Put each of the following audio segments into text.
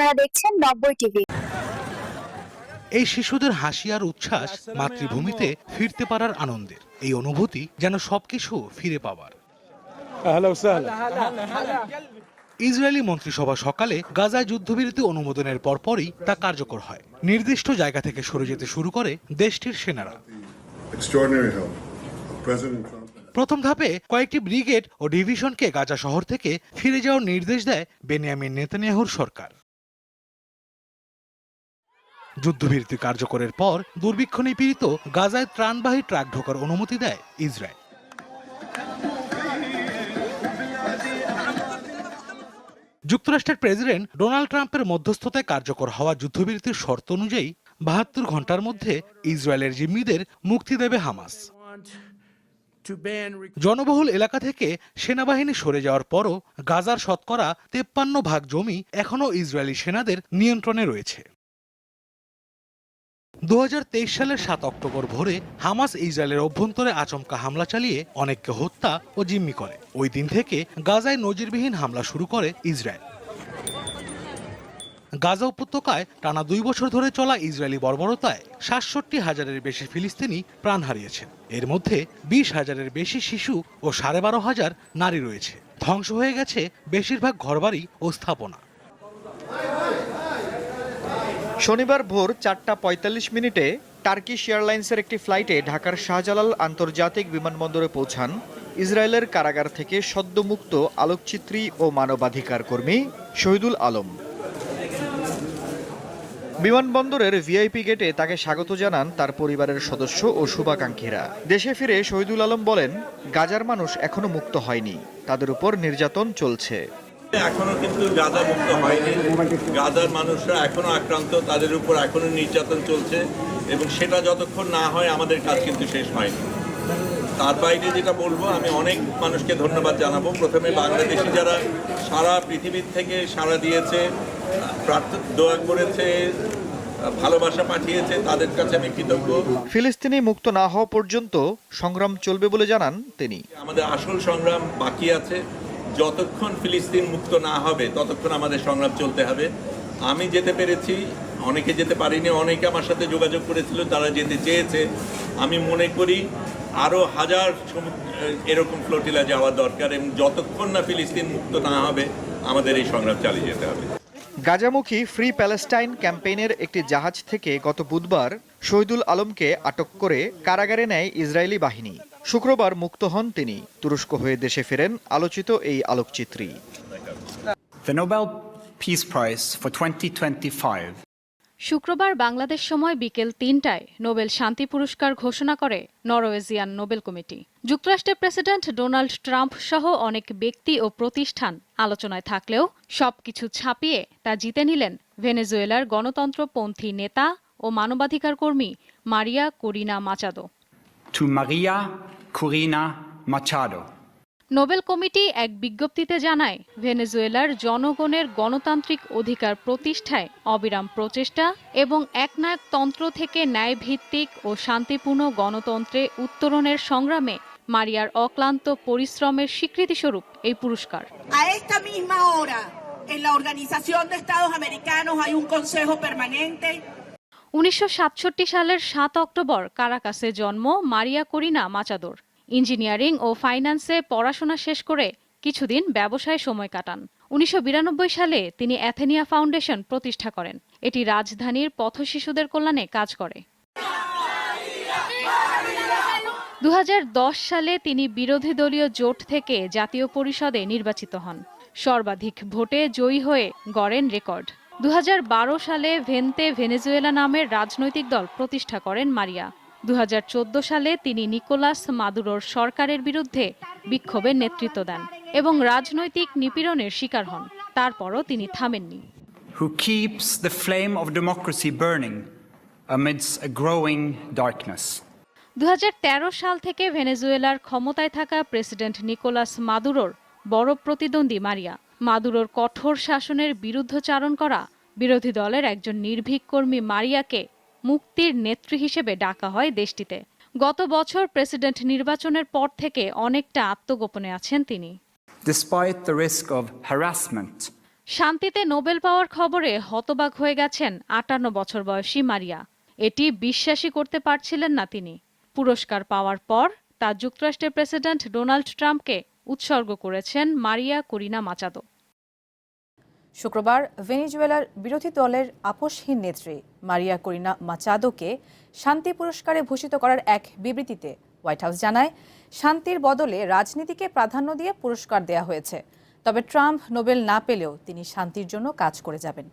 আপনারা দেখছেন নব্বই টিভি। এই শিশুদের হাসি আর উচ্ছ্বাস মাতৃভূমিতে ফিরতে পারার আনন্দের। এই অনুভূতি যেন সবকিছু ফিরে পাওয়ার। ইসরায়েলি মন্ত্রিসভা সকালে গাজায় যুদ্ধবিরতি অনুমোদনের পরপরই তা কার্যকর হয়। নির্দিষ্ট জায়গা থেকে সরে যেতে শুরু করে দেশটির সেনারা। প্রথম ধাপে কয়েকটি ব্রিগেড ও ডিভিশনকে গাজা শহর থেকে ফিরে যাওয়ার নির্দেশ দেয় বেনিয়ামিন নেতানিয়াহুর সরকার। যুদ্ধবিরতি কার্যকরের পর দুর্ভিক্ষ নিপীড়িত গাজায় ত্রাণবাহী ট্রাক ঢোকার অনুমতি দেয় ইসরায়েল। যুক্তরাষ্ট্রের প্রেসিডেন্ট ডোনাল্ড ট্রাম্পের মধ্যস্থতায় কার্যকর হওয়া যুদ্ধবিরতির শর্ত অনুযায়ী বাহাত্তর ঘণ্টার মধ্যে ইসরায়েলের জিম্মিদের মুক্তি দেবে হামাস। জনবহুল এলাকা থেকে সেনাবাহিনী সরে যাওয়ার পরও গাজার শতকরা তেপ্পান্ন ভাগ জমি এখনও ইসরায়েলি সেনাদের নিয়ন্ত্রণে রয়েছে। দু হাজার তেইশ সালের সাত অক্টোবর ভোরে হামাস ইসরায়েলের অভ্যন্তরে আচমকা হামলা চালিয়ে অনেককে হত্যা ও জিম্মি করে। ওই দিন থেকে গাজায় নজিরবিহীন হামলা শুরু করে ইসরায়েল। গাজা উপত্যকায় টানা দুই বছর ধরে চলা ইসরায়েলি বর্বরতায় সাতষট্টি হাজারের বেশি ফিলিস্তিনি প্রাণ হারিয়েছেন। এর মধ্যে বিশ হাজারের বেশি শিশু ও সাড়ে বারো হাজার নারী রয়েছে। ধ্বংস হয়ে গেছে বেশিরভাগ ঘরবাড়ি ও স্থাপনা। শনিবার ভোর চারটা পঁয়তাল্লিশ মিনিটে টার্কিশ এয়ারলাইন্সের একটি ফ্লাইটে ঢাকার শাহজালাল আন্তর্জাতিক বিমানবন্দরে পৌঁছান ইসরায়েলের কারাগার থেকে সদ্যমুক্ত আলোকচিত্রী ও মানবাধিকার কর্মী শহীদুল আলম। বিমানবন্দরের ভিআইপি গেটে তাকে স্বাগত জানান তার পরিবারের সদস্য ও শুভাকাঙ্ক্ষীরা। দেশে ফিরে শহীদুল আলম বলেন, গাজার মানুষ এখনও মুক্ত হয়নি। তাদের উপর নির্যাতন চলছে। এখনও কিন্তু গাজা মুক্ত হয়নি। গাজার মানুষরা এখনও আক্রান্ত তাদের উপর এখনও নির্যাতন চলছে এবং সেটা যতক্ষণ না হয় আমাদের কাজ কিন্তু শেষ হয়নি। তার বাইরে যেটা বলব আমি অনেক মানুষকে ধন্যবাদ জানাব। প্রথমে বাংলাদেশি যারা সারা পৃথিবীর থেকে সাড়া দিয়েছে দোয়া করেছে ভালোবাসা পাঠিয়েছে তাদের কাছে আমি কৃতজ্ঞ। ফিলিস্তিনি মুক্ত না হওয়া পর্যন্ত সংগ্রাম চলবে বলে জানান তিনি। আমাদের আসল সংগ্রাম বাকি আছে। যতক্ষণ ফিলিস্তিন মুক্ত না হবে, ততক্ষণ আমাদের সংগ্রাম চলতে হবে। আমি যেতে পেরেছি, অনেকে যেতে পারিনি, অনেকে আমার সাথে যোগাযোগ করেছিল, তারা যেতে চেয়েছে। আমি মনে করি আরও হাজার এরকম ফ্লোটিলা যাওয়া দরকার এবং যতক্ষণ না ফিলিস্তিন মুক্ত না হবে, আমাদের এই সংগ্রাম চালিয়ে যেতে হবে। গাজামুখী ফ্রি প্যালেস্টাইন ক্যাম্পেইনের একটি জাহাজ থেকে গত বুধবার শহীদুল আলমকে আটক করে কারাগারে নেয় ইসরায়েলি বাহিনী। শুক্রবার মুক্ত হন তিনি। তুরস্ক হয়ে দেশে ফেরেন আলোচিত এই আলোকচিত্রী। The Nobel Peace Prize for 2025 শুক্রবার বাংলাদেশ সময় বিকেল তিনটায় নোবেল শান্তি পুরস্কার ঘোষণা করে নরওয়েজিয়ান নোবেল কমিটি। যুক্তরাষ্ট্রের প্রেসিডেন্ট ডোনাল্ড ট্রাম্প সহ অনেক ব্যক্তি ও প্রতিষ্ঠান আলোচনায় থাকলেও সবকিছু ছাপিয়ে তা জিতে নিলেন ভেনেজুয়েলার গণতন্ত্রপন্থী নেতা ও মানবাধিকার কর্মী Maria Corina Machado. To Maria Corina Machado. Nobel committee এক বিজ্ঞপ্তিতে জানায় ভেনেজুয়েলার জনগণের গণতান্ত্রিক অধিকার প্রতিষ্ঠায় অবিরাম প্রচেষ্টা এবং একনায়কতন্ত্র থেকে ন্যায়ভিত্তিক ও শান্তিপূর্ণ গণতন্ত্রে উত্তরণের সংগ্রামে মারিয়ার অক্লান্ত পরিশ্রমের স্বীকৃতিস্বরূপ এই পুরস্কার A esta misma hora, en la Organización de Estados Americanos hay un Consejo Permanente উনিশশো সাতষট্টি সালের সাত অক্টোবর কারাকাসে জন্ম মারিয়া করিনা মাচাদোর। ইঞ্জিনিয়ারিং ও ফাইন্যান্সে পড়াশোনা শেষ করে কিছুদিন ব্যবসায় সময় কাটান। উনিশশো বিরানব্বই সালে তিনি অ্যাথেনিয়া ফাউন্ডেশন প্রতিষ্ঠা করেন। এটি রাজধানীর পথশিশুদের কল্যাণে কাজ করে। দু হাজার দশ সালে তিনি বিরোধী দলীয় জোট থেকে জাতীয় পরিষদে নির্বাচিত হন। সর্বাধিক ভোটে জয়ী হয়ে গড়েন রেকর্ড। দু হাজার বারো সালে ভেন্তে ভেনেজুয়েলা নামের রাজনৈতিক দল প্রতিষ্ঠা করেন মারিয়া। দু হাজার চোদ্দ সালে তিনি নিকোলাস মাদুরোর সরকারের বিরুদ্ধে বিক্ষোভের নেতৃত্ব দেন এবং রাজনৈতিক নিপীড়নের শিকার হন। তারপরও তিনি থামেননি। Who keeps the flame of democracy burning amidst a growing darkness. দু সাল থেকে ভেনেজুয়েলার ক্ষমতায় থাকা প্রেসিডেন্ট নিকোলাস মাদুরোর বড় প্রতিদ্বন্দ্বী মারিয়া। মাদুরোর কঠোর শাসনের বিরুদ্ধচারণ করা বিরোধী দলের একজন নির্ভীক কর্মী মারিয়াকে মুক্তির নেত্রী হিসেবে ডাকা হয় দেশটিতে। গত বছর প্রেসিডেন্ট নির্বাচনের পর থেকে অনেকটা আত্মগোপনে আছেন তিনি। শান্তিতে নোবেল পাওয়ার খবরে হতবাক হয়ে গেছেন আটান্ন বছর বয়সী মারিয়া। এটি বিশ্বাসই করতে পারছিলেন না তিনি। পুরস্কার পাওয়ার পর তা যুক্তরাষ্ট্রের প্রেসিডেন্ট ডোনাল্ড ট্রাম্পকে উৎসর্গ করেছেন মারিয়া করিনা মাচাদো। শুক্রবার ভেনিজুয়েলার বিরোধী দলের আপোষহীন নেত্রী মারিয়া করিনা মাচাদোকে শান্তি পুরস্কারে ভূষিত করার এক বিবৃতিতে হোয়াইট হাউস জানায়, শান্তির বদলে রাজনীতিকে প্রাধান্য দিয়ে পুরস্কার দেয়া হয়েছে। তবে ট্রাম্প নোবেল না পেলেও তিনি শান্তির জন্য কাজ করে যাবেন।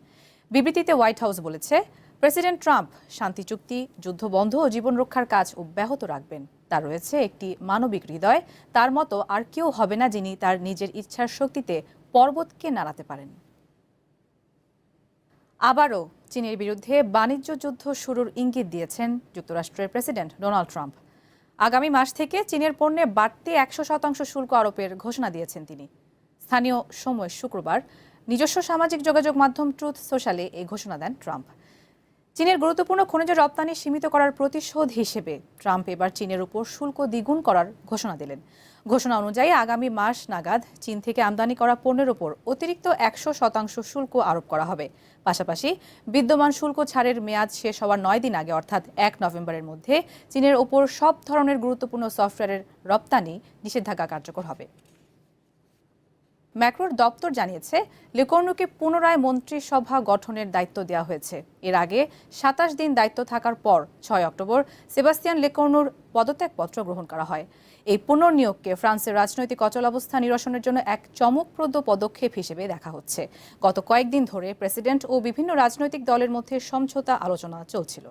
বিবৃতিতে হোয়াইট হাউস বলেছে, প্রেসিডেন্ট ট্রাম্প শান্তি চুক্তি যুদ্ধবন্ধ ও জীবন রক্ষার কাজ অব্যাহত রাখবেন। তার রয়েছে একটি মানবিক হৃদয়, তার মতো আর কেউ হবে না যিনি তার নিজের ইচ্ছার শক্তিতে পর্বতকে নাড়াতে পারেন। আবারও চীনের বিরুদ্ধে বাণিজ্য যুদ্ধ শুরুর ইঙ্গিত দিয়েছেন যুক্তরাষ্ট্রের প্রেসিডেন্ট ডোনাল্ড ট্রাম্প। আগামী মাস থেকে চীনের পণ্যে বাড়তি একশো শতাংশ শুল্ক আরোপের ঘোষণা দিয়েছেন তিনি। স্থানীয় সময় শুক্রবার নিজস্ব সামাজিক যোগাযোগ মাধ্যম ট্রুথ সোশ্যালে এই ঘোষণা দেন ট্রাম্প। চীনের গুরুত্বপূর্ণ খনিজ রপ্তানি সীমিত করার প্রতিশোধ হিসেবে ট্রাম্প এবার চীনের উপর শুল্ক দ্বিগুণ করার ঘোষণা দিলেন। ঘোষণা অনুযায়ী আগামী মাস নাগাদ চীন থেকে আমদানি করা পণ্যের উপর অতিরিক্ত একশো শতাংশ শুল্ক আরোপ করা হবে। পাশাপাশি বিদ্যমান শুল্ক ছাড়ের মেয়াদ শেষ হওয়ার নয় দিন আগে, অর্থাৎ এক নভেম্বরের মধ্যে, চীনের ওপর সব ধরনের গুরুত্বপূর্ণ সফটওয়্যারের রপ্তানি নিষেধাজ্ঞা কার্যকর হবে। ম্যাক্রোর দপ্তর জানিয়েছে, লেকর্নুকে পুনরায় মন্ত্রিসভা গঠনের দায়িত্ব দেওয়া হয়েছে। এর আগে সাতাশ দিন দায়িত্ব থাকার পর ছয় অক্টোবর সেবাস্তিয়ান লেকর্নুর পদত্যাগপত্র গ্রহণ করা হয়। এই পুনর্নিয়োগকে ফ্রান্সের রাজনৈতিক অচলাবস্থা নিরসনের জন্য এক চমকপ্রদ পদক্ষেপ হিসেবে দেখা হচ্ছে। গত কয়েকদিন ধরে প্রেসিডেন্ট ও বিভিন্ন রাজনৈতিক দলের মধ্যে সমঝোতা আলোচনা চলছিল।